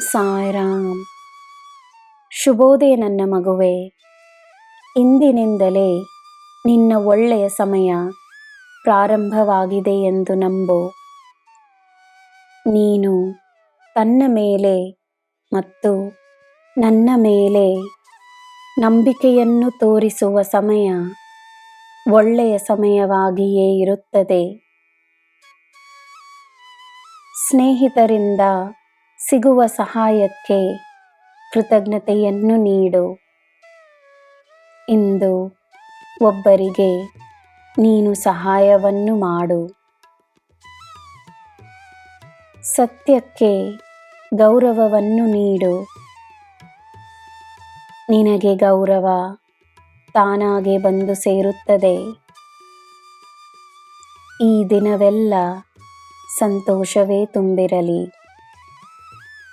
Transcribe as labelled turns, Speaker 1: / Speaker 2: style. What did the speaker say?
Speaker 1: ಸಾಯ್ರಾಮ್. ಶುಭೋದಯ ನನ್ನ ಮಗುವೆ, ಇಂದಿನಿಂದಲೇ ನಿನ್ನ ಒಳ್ಳೆಯ ಸಮಯ ಪ್ರಾರಂಭವಾಗಿದೆ ಎಂದು ನಂಬು. ನೀನು ತನ್ನ ಮೇಲೆ ಮತ್ತು ನನ್ನ ಮೇಲೆ ನಂಬಿಕೆಯನ್ನು ತೋರಿಸುವ ಸಮಯ ಒಳ್ಳೆಯ ಸಮಯವಾಗಿಯೇ ಇರುತ್ತದೆ. ಸ್ನೇಹಿತರಿಂದ ಸಿಗುವ ಸಹಾಯಕ್ಕೆ ಕೃತಜ್ಞತೆಯನ್ನು ನೀಡು. ಇಂದು ಒಬ್ಬರಿಗೆ ನೀನು ಸಹಾಯವನ್ನು ಮಾಡು. ಸತ್ಯಕ್ಕೆ ಗೌರವವನ್ನು ನೀಡು. ನಿನಗೆ ಗೌರವ ತಾನಾಗೆ ಬಂದು ಸೇರುತ್ತದೆ. ಈ ದಿನವೆಲ್ಲ ಸಂತೋಷವೇ ತುಂಬಿರಲಿ.